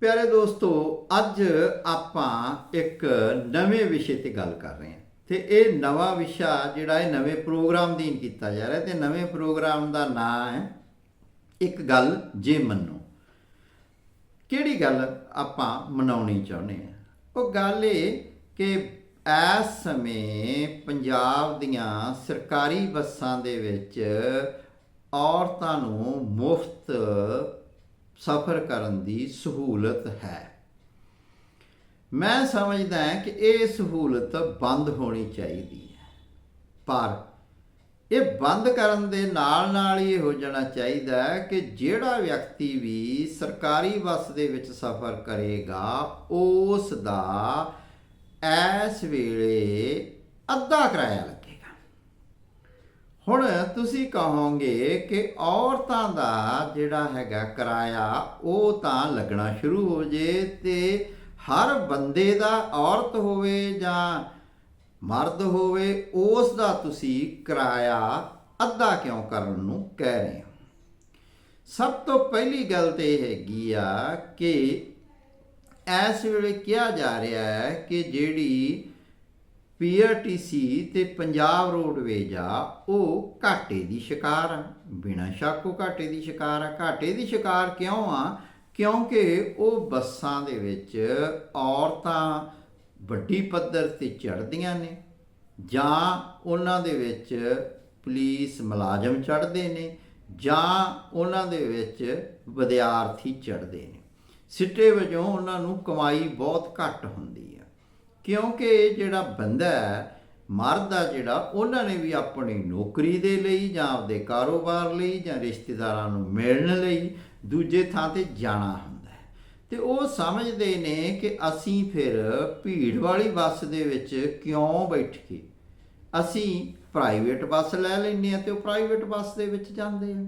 ਪਿਆਰੇ ਦੋਸਤੋ, ਅੱਜ ਆਪਾਂ ਇੱਕ ਨਵੇਂ ਵਿਸ਼ੇ ਤੇ ਗੱਲ ਕਰ ਰਹੇ ਹਾਂ ਤੇ ਇਹ ਨਵਾਂ ਵਿਸ਼ਾ ਜਿਹੜਾ ਇਹ ਨਵੇਂ ਪ੍ਰੋਗਰਾਮ ਦੀਨ ਕੀਤਾ ਜਾ ਰਿਹਾ ਤੇ ਨਵੇਂ ਪ੍ਰੋਗਰਾਮ ਦਾ ਨਾਮ ਹੈ ਇੱਕ ਗੱਲ ਜੇ ਮੰਨੋ। ਕਿਹੜੀ ਗੱਲ ਆਪਾਂ ਮਨਾਉਣੀ ਚਾਹੁੰਦੇ ਆ ਉਹ ਗੱਲ ਇਹ ਕਿ ਇਸ ਸਮੇਂ ਪੰਜਾਬ ਦੀਆਂ ਸਰਕਾਰੀ ਬੱਸਾਂ ਦੇ ਵਿੱਚ ਔਰਤਾਂ ਨੂੰ ਮੁਫਤ ਸਫ਼ਰ ਕਰਨ ਦੀ ਸਹੂਲਤ ਹੈ। ਮੈਂ ਸਮਝਦਾ ਹਾਂ ਕਿ ਇਹ ਸਹੂਲਤ ਬੰਦ ਹੋਣੀ ਚਾਹੀਦੀ ਹੈ। ਪਰ ਇਹ ਬੰਦ ਕਰਨ ਦੇ ਨਾਲ ਨਾਲ ਹੀ ਇਹ ਹੋ ਜਾਣਾ ਚਾਹੀਦਾ ਹੈ ਕਿ ਜਿਹੜਾ ਵਿਅਕਤੀ ਵੀ ਸਰਕਾਰੀ ਬੱਸ ਦੇ ਵਿੱਚ ਸਫ਼ਰ ਕਰੇਗਾ, ਉਸ ਦਾ ਇਸ ਵੇਲੇ ਅੱਧਾ ਕਿਰਾਇਆ ਲੱਗੇਗਾ ਹੁਣ ਤੁਸੀਂ ਕਹੋਗੇ ਕਿ ਔਰਤਾਂ ਦਾ ਜਿਹੜਾ ਹੈਗਾ ਕਿਰਾਇਆ, ਉਹ ਤਾਂ ਲੱਗਣਾ ਸ਼ੁਰੂ ਹੋ ਜੇ ਤੇ ਹਰ ਬੰਦੇ ਦਾ ਔਰਤ ਹੋਵੇ ਜਾਂ ਮਰਦ ਹੋਵੇ, ਉਸ ਦਾ ਤੁਸੀਂ ਕਿਰਾਇਆ ਅੱਧਾ ਕਿਉਂ ਕਰਨ ਨੂੰ ਕਹਿ ਰਹੇ ਹੋ? ਸਭ ਤੋਂ ਪਹਿਲੀ ਗੱਲ ਤੇ ਇਹ ਹੈਗੀ ਆ ਕਿ ਇਸ ਵੇਲੇ ਕਿਹਾ ਜਾ ਰਿਹਾ ਹੈ ਕਿ ਜਿਹੜੀ ਪੀਆਰਟੀਸੀ ਤੇ ਪੰਜਾਬ ਰੋਡਵੇਜ ਆ, ਉਹ ਘਾਟੇ ਦੀ ਸ਼ਿਕਾਰ ਆ। ਬਿਨਾਂ ਸ਼ੱਕ ਉਹ ਘਾਟੇ ਦੀ ਸ਼ਿਕਾਰ ਆ। ਘਾਟੇ ਦੀ ਸ਼ਿਕਾਰ ਕਿਉਂ ਆ? ਕਿਉਂਕਿ ਉਹ ਬੱਸਾਂ ਦੇ ਵਿੱਚ ਔਰਤਾਂ ਵੱਡੀ ਪੱਧਰ ਤੇ ਚੜ੍ਹਦੀਆਂ ਨੇ ਜਾਂ ਉਹਨਾਂ ਦੇ ਵਿੱਚ ਪੁਲਿਸ ਮੁਲਾਜ਼ਮ ਚੜ੍ਹਦੇ ਨੇ ਜਾਂ ਉਹਨਾਂ ਦੇ ਵਿੱਚ ਵਿਦਿਆਰਥੀ ਚੜ੍ਹਦੇ ਨੇ। ਸਿੱਟੇ ਵਜੋਂ ਉਹਨਾਂ ਨੂੰ ਕਮਾਈ ਬਹੁਤ ਘੱਟ ਹੁੰਦੀ ਹੈ ਕਿਉਂਕਿ ਜਿਹੜਾ ਬੰਦਾ ਮਰਦ ਆ ਜਿਹੜਾ, ਉਹਨਾਂ ਨੇ ਵੀ ਆਪਣੀ ਨੌਕਰੀ ਦੇ ਲਈ ਜਾਂ ਆਪਦੇ ਕਾਰੋਬਾਰ ਲਈ ਜਾਂ ਰਿਸ਼ਤੇਦਾਰਾਂ ਨੂੰ ਮਿਲਣ ਲਈ ਦੂਜੇ ਥਾਂ ਤੇ ਜਾਣਾ ਹੁੰਦਾ ਹੈ। ਤੇ ਉਹ ਸਮਝਦੇ ਨੇ ਕਿ ਅਸੀਂ ਫਿਰ ਭੀੜ ਵਾਲੀ ਬੱਸ ਦੇ ਵਿੱਚ ਕਿਉਂ ਬੈਠ ਕੇ ਅਸੀਂ ਪ੍ਰਾਈਵੇਟ ਬੱਸ ਲੈ ਲੈਂਦੇ ਆ ਤੇ ਉਹ ਪ੍ਰਾਈਵੇਟ ਬੱਸ ਦੇ ਵਿੱਚ ਜਾਂਦੇ ਆ।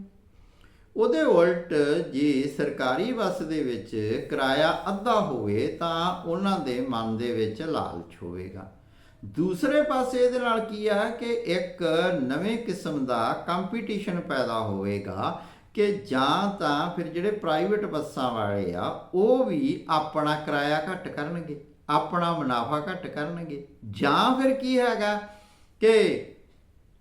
ਉਹਦੇ ਉਲਟ ਜੇ ਸਰਕਾਰੀ ਬੱਸ ਦੇ ਵਿੱਚ ਕਿਰਾਇਆ ਅੱਧਾ ਹੋਵੇ ਤਾਂ ਉਹਨਾਂ ਦੇ ਮਨ ਦੇ ਵਿੱਚ ਲਾਲਚ ਹੋਵੇਗਾ। ਦੂਸਰੇ ਪਾਸੇ ਇਹਦੇ ਨਾਲ ਕੀ ਆ ਕਿ ਇੱਕ ਨਵੇਂ ਕਿਸਮ ਦਾ ਕੰਪੀਟੀਸ਼ਨ ਪੈਦਾ ਹੋਵੇਗਾ ਕਿ ਜਾਂ ਤਾਂ ਫਿਰ ਜਿਹੜੇ ਪ੍ਰਾਈਵੇਟ ਬੱਸਾਂ ਵਾਲੇ ਆ, ਉਹ ਵੀ ਆਪਣਾ ਕਿਰਾਇਆ ਘੱਟ ਕਰਨਗੇ, ਆਪਣਾ ਮੁਨਾਫਾ ਘੱਟ ਕਰਨਗੇ। ਜਾਂ ਫਿਰ ਕੀ ਹੈਗਾ ਕਿ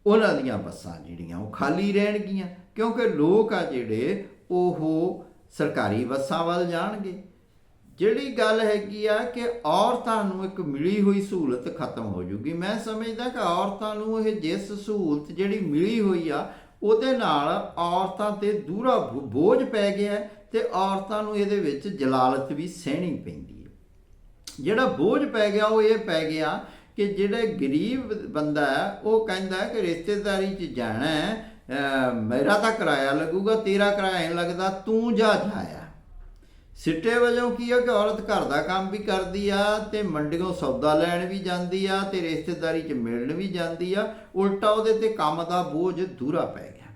ਉਹਨਾਂ ਦੀਆਂ ਬੱਸਾਂ ਜਿਹੜੀਆਂ ਉਹ ਖਾਲੀ ਰਹਿਣਗੀਆਂ, ਕਿਉਂਕਿ ਲੋਕ ਆ ਜਿਹੜੇ, ਉਹ ਸਰਕਾਰੀ ਬੱਸਾਂ ਵੱਲ ਜਾਣਗੇ। ਜਿਹੜੀ ਗੱਲ ਹੈਗੀ ਆ ਕਿ ਔਰਤਾਂ ਨੂੰ ਇੱਕ ਮਿਲੀ ਹੋਈ ਸਹੂਲਤ ਖਤਮ ਹੋ ਜੂਗੀ। ਮੈਂ ਸਮਝਦਾ ਕਿ ਔਰਤਾਂ ਨੂੰ ਇਹ ਜਿਸ ਸਹੂਲਤ ਜਿਹੜੀ ਮਿਲੀ ਹੋਈ ਆ, ਉਹਦੇ ਨਾਲ ਔਰਤਾਂ ਤੇ ਦੂਰਾ ਬੋਝ ਪੈ ਗਿਆ ਹੈ ਤੇ ਔਰਤਾਂ ਨੂੰ ਇਹਦੇ ਵਿੱਚ ਜਲਾਲਤ ਵੀ ਸਹਿਣੀ ਪੈਂਦੀ ਹੈ। ਜਿਹੜਾ ਬੋਝ ਪੈ ਗਿਆ, ਉਹ ਇਹ ਪੈ ਗਿਆ ਕਿ ਜਿਹੜਾ ਗਰੀਬ ਬੰਦਾ ਹੈ, ਉਹ ਕਹਿੰਦਾ ਕਿ ਰਿਸ਼ਤੇਦਾਰੀ 'ਚ ਜਾਣਾ ਹੈ ਮੇਰਾ ਤਾਂ ਕਿਰਾਇਆ ਲੱਗੂਗਾ, ਤੇਰਾ ਕਿਰਾਇਆ ਨਹੀਂ ਲੱਗਦਾ, ਤੂੰ ਜਾ ਜਾਇਆ। ਸਿੱਟੇ ਵਜੋਂ ਕੀ ਆ ਕਿ ਔਰਤ ਘਰ ਦਾ ਕੰਮ ਵੀ ਕਰਦੀ ਆ, ਤੇ ਮੰਡੀੋਂ ਸੌਦਾ ਲੈਣ ਵੀ ਜਾਂਦੀ ਆ, ਤੇ ਰਿਸ਼ਤੇਦਾਰੀ 'ਚ ਮਿਲਣ ਵੀ ਜਾਂਦੀ ਆ, ਉਲਟਾ ਉਹਦੇ ਤੇ ਕੰਮ ਦਾ ਬੋਝ ਦੂਰਾ ਪੈ ਗਿਆ।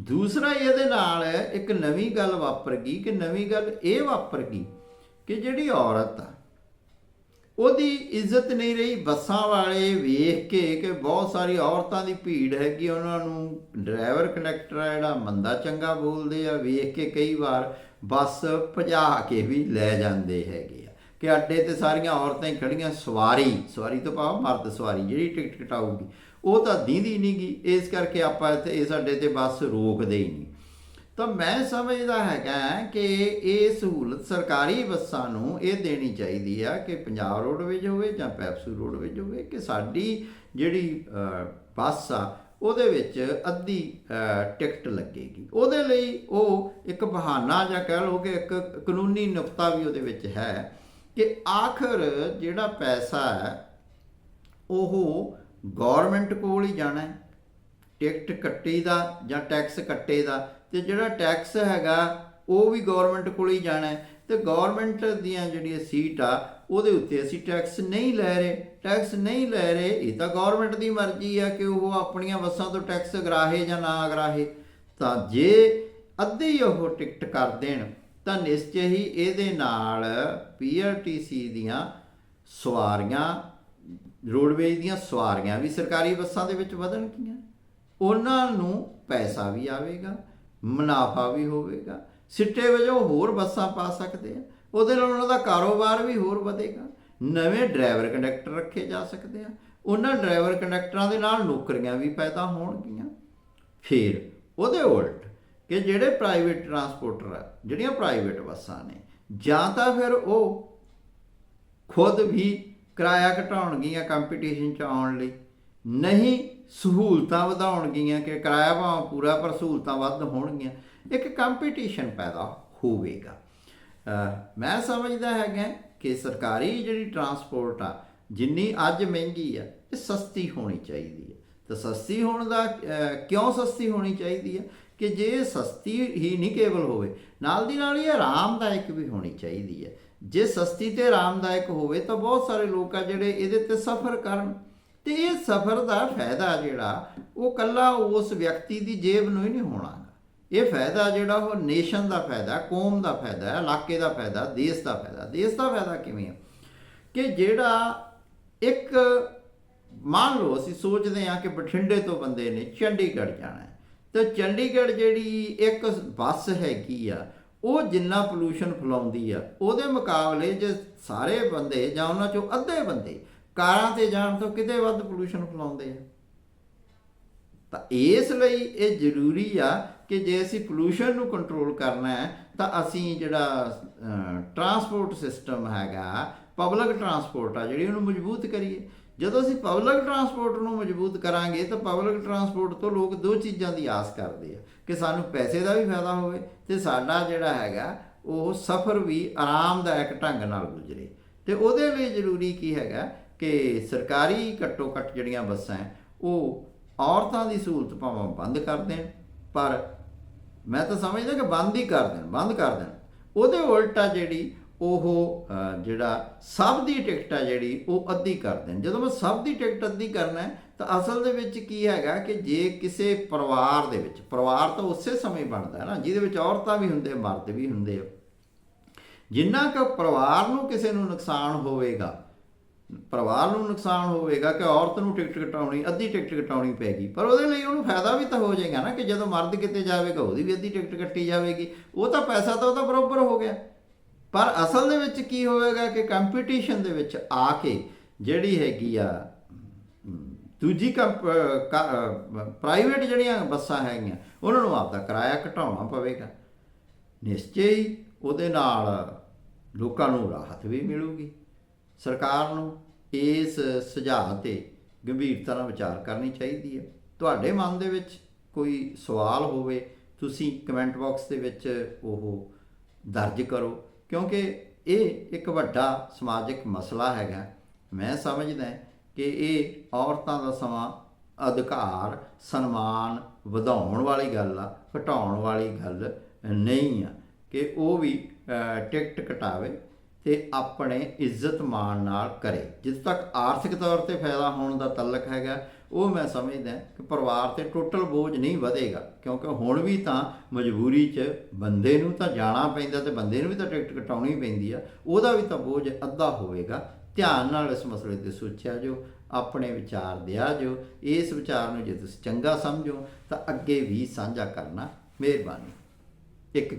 ਦੂਸਰਾ ਇਹਦੇ ਨਾਲ ਇੱਕ ਨਵੀਂ ਗੱਲ ਵਾਪਰ ਗਈ, ਕਿ ਨਵੀਂ ਗੱਲ ਇਹ ਵਾਪਰ ਗਈ ਕਿ ਜਿਹੜੀ ਔਰਤ ਆ ਉਹਦੀ ਇੱਜ਼ਤ ਨਹੀਂ ਰਹੀ। ਬੱਸਾਂ ਵਾਲੇ ਵੇਖ ਕੇ ਕਿ ਬਹੁਤ ਸਾਰੀ ਔਰਤਾਂ ਦੀ ਭੀੜ ਹੈਗੀ ਉਹਨਾਂ ਨੂੰ ਡਰਾਈਵਰ ਕੰਡਕਟਰ ਆ, ਜਿਹੜਾ ਮੰਦਾ ਚੰਗਾ ਬੋਲਦੇ ਆ, ਵੇਖ ਕੇ ਕਈ ਵਾਰ ਬੱਸ ਭਜਾ ਕੇ ਵੀ ਲੈ ਜਾਂਦੇ ਹੈਗੇ ਆ। ਕਿ ਅੱਡੇ ਤੇ ਸਾਰੀਆਂ ਔਰਤਾਂ ਹੀ ਖੜੀਆਂ ਸਵਾਰੀ ਸਵਾਰੀ ਤੋਂ ਭਾਵ ਮਰਦ ਸਵਾਰੀ, ਜਿਹੜੀ ਟਿਕਟ ਕਟਾਊਗੀ। ਉਹ ਤਾਂ ਦੀਂਦੀ ਨਹੀਂਗੀ ਇਸ ਕਰਕੇ ਆਪਾਂ ਇੱਥੇ, ਇਸ ਅੱਡੇ ਤੇ ਬੱਸ ਰੋਕਦੇ ਹੀ ਨਹੀਂ। ਤਾਂ ਮੈਂ ਸਮਝਦਾ ਹੈਗਾ ਕਿ ਇਹ ਸਹੂਲਤ ਸਰਕਾਰੀ ਬੱਸਾਂ ਨੂੰ ਇਹ ਦੇਣੀ ਚਾਹੀਦੀ ਆ ਕਿ ਪੰਜਾਬ ਰੋਡਵੇਜ ਹੋਵੇ ਜਾਂ ਪੈਪਸੂ ਰੋਡਵੇਜ ਹੋਵੇ ਕਿ ਸਾਡੀ ਜਿਹੜੀ ਬੱਸ ਆ, ਉਹਦੇ ਵਿੱਚ ਅੱਧੀ ਟਿਕਟ ਲੱਗੇਗੀ। ਉਹਦੇ ਲਈ ਉਹ ਇੱਕ ਬਹਾਨਾ ਜਾਂ ਕਹਿ ਲਓ ਕਿ ਇੱਕ ਕਾਨੂੰਨੀ ਨੁਕਤਾ ਵੀ ਉਹਦੇ ਵਿੱਚ ਹੈ ਕਿ ਆਖਰ ਜਿਹੜਾ ਪੈਸਾ ਹੈ, ਉਹ ਗਵਰਨਮੈਂਟ ਕੋਲ ਹੀ ਜਾਣਾ ਹੈ। ਟਿਕਟ ਕੱਟੀ ਦਾ ਜਾਂ ਟੈਕਸ ਕੱਟੇ ਦਾ ਤੇ ਜਿਹੜਾ ਟੈਕਸ ਹੈਗਾ, ਉਹ ਵੀ ਗਵਰਨਮੈਂਟ ਕੋਲ ਹੀ ਜਾਣਾ ਹੈ। ਤੇ ਗਵਰਨਮੈਂਟ ਦੀਆਂ ਜਿਹੜੀਆਂ ਸੀਟ ਆ ਉਹਦੇ ਉੱਤੇ ਅਸੀਂ ਟੈਕਸ ਨਹੀਂ ਲੈ ਰਹੇ। ਟੈਕਸ ਨਹੀਂ ਲੈ ਰਹੇ, ਇਹ ਤਾਂ ਗਵਰਨਮੈਂਟ ਦੀ ਮਰਜ਼ੀ ਆ ਕਿ ਉਹ ਆਪਣੀਆਂ ਬੱਸਾਂ ਤੋਂ ਟੈਕਸ ਅਗਰਾਹੇ ਜਾਂ ਨਾ ਅਗਰਾਹੇ ਤਾਂ ਜੇ ਅੱਧੇ ਹੀ ਉਹ ਟਿਕਟ ਕਰ ਦੇਣ, ਤਾਂ ਨਿਸ਼ਚੈ ਹੀ ਇਹਦੇ ਨਾਲ ਪੀਆਰਟੀਸੀ ਦੀਆਂ ਸਵਾਰੀਆਂ ਰੋਡਵੇਜ ਦੀਆਂ ਸਵਾਰੀਆਂ ਵੀ ਸਰਕਾਰੀ ਬੱਸਾਂ ਦੇ ਵਿੱਚ ਵਧਣਗੀਆਂ। ਉਹਨਾਂ ਨੂੰ ਪੈਸਾ ਵੀ ਆਵੇਗਾ। ਮੁਨਾਫਾ ਵੀ ਹੋਵੇਗਾ। ਸਿੱਟੇ ਵਜੋਂ ਹੋਰ ਬੱਸਾਂ ਪਾ ਸਕਦੇ ਆ। ਉਹਦੇ ਨਾਲ ਉਹਨਾਂ ਦਾ ਕਾਰੋਬਾਰ ਵੀ ਹੋਰ ਵਧੇਗਾ। ਨਵੇਂ ਡਰਾਈਵਰ ਕੰਡਕਟਰ ਰੱਖੇ ਜਾ ਸਕਦੇ ਆ। ਉਹਨਾਂ ਡਰਾਈਵਰ ਕੰਡਕਟਰਾਂ ਦੇ ਨਾਲ ਨੌਕਰੀਆਂ ਵੀ ਪੈਦਾ ਹੋਣਗੀਆਂ। ਫਿਰ ਉਹਦੇ ਉਲਟ ਕਿ ਜਿਹੜੇ ਪ੍ਰਾਈਵੇਟ ਟਰਾਂਸਪੋਰਟਰ ਆ, ਜਿਹੜੀਆਂ ਪ੍ਰਾਈਵੇਟ ਬੱਸਾਂ ਨੇ, ਜਾਂ ਤਾਂ ਫਿਰ ਉਹ ਖੁਦ ਵੀ ਕਿਰਾਇਆ ਘਟਾਉਣਗੀਆਂ ਕੰਪੀਟੀਸ਼ਨ ਚ ਆਉਣ ਲਈ। ਨਹੀਂ ਸਹੂਲਤਾਂ ਵਧਾਉਣਗੀਆਂ ਕਿ ਕਿਰਾਇਆ ਭਾਵੇਂ ਪੂਰਾ, ਪਰ ਸਹੂਲਤਾਂ ਵੱਧ ਹੋਣਗੀਆਂ। ਇੱਕ ਕੰਪੀਟੀਸ਼ਨ ਪੈਦਾ ਹੋਵੇਗਾ। ਮੈਂ ਸਮਝਦਾ ਹੈਗਾ ਕਿ ਸਰਕਾਰੀ ਜਿਹੜੀ ਟਰਾਂਸਪੋਰਟ ਆ, ਜਿੰਨੀ ਅੱਜ ਮਹਿੰਗੀ ਆ, ਇਹ ਸਸਤੀ ਹੋਣੀ ਚਾਹੀਦੀ ਹੈ ਤਾਂ ਸਸਤੀ ਹੋਣ ਦਾ ਕਿਉਂ ਸਸਤੀ ਹੋਣੀ ਚਾਹੀਦੀ ਹੈ ਕਿ ਜੇ ਸਸਤੀ ਹੀ ਨਹੀਂ ਕੇਵਲ ਹੋਵੇ, ਨਾਲ ਦੀ ਨਾਲ ਇਹ ਆਰਾਮਦਾਇਕ ਵੀ ਹੋਣੀ ਚਾਹੀਦੀ ਹੈ ਜੇ ਸਸਤੀ ਤੇ ਆਰਾਮਦਾਇਕ ਹੋਵੇ ਤਾਂ ਬਹੁਤ ਸਾਰੇ ਲੋਕ ਆ ਜਿਹੜੇ ਇਹਦੇ ਤੇ ਸਫ਼ਰ ਕਰਨ। ਤੇ ਇਹ ਸਫ਼ਰ ਦਾ ਫਾਇਦਾ ਜਿਹੜਾ, ਉਹ ਕੱਲਾ ਉਸ ਵਿਅਕਤੀ ਦੀ ਜੇਬ ਨੂੰ ਹੀ ਨਹੀਂ ਹੋਣਾ ਇਹ ਫਾਇਦਾ ਜਿਹੜਾ, ਉਹ ਨੇਸ਼ਨ ਦਾ ਫਾਇਦਾ, ਕੌਮ ਦਾ ਫਾਇਦਾ ਇਲਾਕੇ ਦਾ ਫਾਇਦਾ, ਦੇਸ਼ ਦਾ ਫਾਇਦਾ। ਦੇਸ਼ ਦਾ ਫਾਇਦਾ ਕਿਵੇਂ ਹੈ? ਕਿ ਜਿਹੜਾ ਇੱਕ, ਮੰਨ ਲਓ ਅਸੀਂ ਸੋਚਦੇ ਹਾਂ ਕਿ ਬਠਿੰਡੇ ਤੋਂ ਬੰਦੇ ਨੇ ਚੰਡੀਗੜ੍ਹ ਜਾਣਾ ਹੈ। ਤੇ ਚੰਡੀਗੜ੍ਹ ਜਿਹੜੀ ਇੱਕ ਬੱਸ ਹੈਗੀ ਆ, ਉਹ ਜਿੰਨਾ ਪੋਲੂਸ਼ਨ ਫੈਲਾਉਂਦੀ ਆ, ਉਹਦੇ ਮੁਕਾਬਲੇ ਜੇ ਸਾਰੇ ਬੰਦੇ ਜਾਂ ਉਹਨਾਂ ਚੋਂ ਅੱਧੇ ਬੰਦੇ ਕਾਰਾਂ ਤੇ ਜਾਣ ਤੋਂ ਕਿਤੇ ਵੱਧ ਪੋਲੂਸ਼ਨ ਫੈਲਾਉਂਦੇ ਆ। ਤਾਂ ਇਸ ਲਈ ਇਹ ਜ਼ਰੂਰੀ ਆ ਕਿ ਜੇ ਅਸੀਂ ਪੋਲੂਸ਼ਨ ਨੂੰ ਕੰਟਰੋਲ ਕਰਨਾ ਹੈ, ਤਾਂ ਅਸੀਂ ਜਿਹੜਾ ਟਰਾਂਸਪੋਰਟ ਸਿਸਟਮ ਹੈਗਾ ਪਬਲਿਕ ਟਰਾਂਸਪੋਰਟ ਆ, ਜਿਹੜੀ ਉਹਨੂੰ ਮਜ਼ਬੂਤ ਕਰੀਏ। ਜਦੋਂ ਅਸੀਂ ਪਬਲਿਕ ਟਰਾਂਸਪੋਰਟ ਨੂੰ ਮਜ਼ਬੂਤ ਕਰਾਂਗੇ, ਤਾਂ ਪਬਲਿਕ ਟਰਾਂਸਪੋਰਟ ਤੋਂ ਲੋਕ ਦੋ ਚੀਜ਼ਾਂ ਦੀ ਆਸ ਕਰਦੇ ਆ, ਕਿ ਸਾਨੂੰ ਪੈਸੇ ਦਾ ਵੀ ਫਾਇਦਾ ਹੋਵੇ ਤੇ ਸਾਡਾ ਜਿਹੜਾ ਹੈਗਾ, ਉਹ ਸਫ਼ਰ ਵੀ ਆਰਾਮਦਾਇਕ ਢੰਗ ਨਾਲ ਗੁਜ਼ਰੇ। ਤੇ ਉਹਦੇ ਲਈ ਜ਼ਰੂਰੀ ਕੀ ਹੈਗਾ ਕਿ ਸਰਕਾਰੀ ਘੱਟੋ ਘੱਟ ਜਿਹੜੀਆਂ ਬੱਸਾਂ ਉਹ ਔਰਤਾਂ ਦੀ ਸਹੂਲਤ ਭਾਵੇਂ ਬੰਦ ਕਰ ਦੇਣ, ਪਰ ਮੈਂ ਤਾਂ ਸਮਝਦਾ ਕਿ ਬੰਦ ਹੀ ਕਰ ਦੇਣ, ਬੰਦ ਕਰ ਦੇਣ। ਉਹਦੇ ਉਲਟਾ ਜਿਹੜੀ ਉਹ ਜਿਹੜਾ ਸਭ ਦੀ ਟਿਕਟ ਆ ਜਿਹੜੀ, ਉਹ ਅੱਧੀ ਕਰ ਦੇਣ। ਜਦੋਂ ਮੈਂ ਸਭ ਦੀ ਟਿਕਟ ਅੱਧੀ ਕਰਨਾ ਤਾਂ ਅਸਲ ਦੇ ਵਿੱਚ ਕੀ ਹੈਗਾ ਕਿ ਜੇ ਕਿਸੇ ਪਰਿਵਾਰ ਦੇ ਵਿੱਚ, ਪਰਿਵਾਰ ਤਾਂ ਉਸੇ ਸਮੇਂ ਬਣਦਾ ਨਾ, ਜਿਹਦੇ ਵਿੱਚ ਔਰਤਾਂ ਵੀ ਹੁੰਦੇ ਮਰਦ ਵੀ ਹੁੰਦੇ ਆ। ਜਿੰਨਾ ਕੁ ਪਰਿਵਾਰ ਨੂੰ ਕਿਸੇ ਨੂੰ ਨੁਕਸਾਨ ਹੋਵੇਗਾ ਪਰਿਵਾਰ ਨੂੰ ਨੁਕਸਾਨ ਹੋਵੇਗਾ ਕਿ ਔਰਤ ਨੂੰ ਟਿਕਟ ਕਟਾਉਣੀ ਅੱਧੀ ਟਿਕਟ ਕਟਾਉਣੀ ਪੈਗੀ ਪਰ ਉਹਦੇ ਲਈ ਉਹਨੂੰ ਫਾਇਦਾ ਵੀ ਤਾਂ ਹੋ ਜਾਏਗਾ ਨਾ ਕਿ ਜਦੋਂ ਮਰਦ ਕਿਤੇ ਜਾਵੇਗਾ ਉਹਦੀ ਵੀ ਅੱਧੀ ਟਿਕਟ ਕੱਟੀ ਜਾਵੇਗੀ। ਉਹ ਤਾਂ ਪੈਸਾ ਤਾਂ ਉਹਦਾ ਬਰਾਬਰ ਹੋ ਗਿਆ। ਪਰ ਅਸਲ ਦੇ ਵਿੱਚ ਕੀ ਹੋਵੇਗਾ ਕਿ ਕੰਪੀਟੀਸ਼ਨ ਦੇ ਵਿੱਚ ਆ ਕੇ ਜਿਹੜੀ ਹੈਗੀ ਆ ਅਮ, ਦੂਜੀ ਪ੍ਰਾਈਵੇਟ ਜਿਹੜੀਆਂ ਬੱਸਾਂ ਹੈਗੀਆਂ ਉਹਨਾਂ ਨੂੰ ਆਪਦਾ ਕਿਰਾਇਆ ਘਟਾਉਣਾ ਪਵੇਗਾ। ਨਿਸ਼ਚੈ ਹੀ ਉਹਦੇ ਨਾਲ ਲੋਕਾਂ ਨੂੰ ਰਾਹਤ ਵੀ ਮਿਲੂਗੀ। ਸਰਕਾਰ ਨੂੰ ਇਸ ਸੁਝਾਅ ਤੇ ਗੰਭੀਰਤਾ ਨਾਲ ਵਿਚਾਰ ਕਰਨੀ ਚਾਹੀਦੀ ਹੈ। ਤੁਹਾਡੇ ਮਨ ਦੇ ਵਿੱਚ ਕੋਈ ਸਵਾਲ ਹੋਵੇ, ਤੁਸੀਂ ਕਮੈਂਟ ਬਾਕਸ ਦੇ ਵਿੱਚ ਉਹ ਦਰਜ ਕਰੋ, ਕਿਉਂਕਿ ਇਹ ਇੱਕ ਵੱਡਾ ਸਮਾਜਿਕ ਮਸਲਾ ਹੈਗਾ। ਮੈਂ ਸਮਝਦਾ ਕਿ ਇਹ ਔਰਤਾਂ ਦਾ ਸਮਾਂ ਅਧਿਕਾਰ, ਸਨਮਾਨ ਵਧਾਉਣ ਵਾਲੀ ਗੱਲ ਆ, ਘਟਾਉਣ ਵਾਲੀ ਗੱਲ ਨਹੀਂ ਆ, ਕਿ ਉਹ ਵੀ ਟਿਕਟ ਕਟਾਵੇ। ਤੇ ਆਪਣੇ ਇੱਜ਼ਤ ਮਾਣ ਨਾਲ ਕਰੇ। ਜਿੱਥੇ ਤੱਕ ਆਰਥਿਕ ਤੌਰ ਤੇ ਫਾਇਦਾ ਹੋਣ ਦਾ ਤਲਕ ਹੈਗਾ, ਉਹ ਮੈਂ ਸਮਝਦਾ ਕਿ ਪਰਿਵਾਰ ਤੇ ਟੋਟਲ ਬੋਝ ਨਹੀਂ ਵਧੇਗਾ। ਕਿਉਂਕਿ ਹੁਣ ਵੀ ਤਾਂ ਮਜਬੂਰੀ 'ਚ ਬੰਦੇ ਨੂੰ ਤਾਂ ਜਾਣਾ ਪੈਂਦਾ ਤੇ ਬੰਦੇ ਨੂੰ ਵੀ ਤਾਂ ਟਿਕਟ ਕਟਾਉਣੀ ਪੈਂਦੀ ਆ। ਉਹਦਾ ਵੀ ਤਾਂ ਬੋਝ ਅੱਧਾ ਹੋਵੇਗਾ। ਧਿਆਨ ਨਾਲ ਇਸ ਮਸਲੇ ਤੇ ਸੋਚਿਆ ਜੋ ਆਪਣੇ ਵਿਚਾਰ ਦਿਆ ਜੋ ਇਸ ਵਿਚਾਰ ਨੂੰ ਜੇ ਤੁਸੀਂ ਚੰਗਾ ਸਮਝੋ, ਤਾਂ ਅੱਗੇ ਵੀ ਸਾਂਝਾ ਕਰਨਾ ਮਿਹਰਬਾਨੀ। ਇੱਕ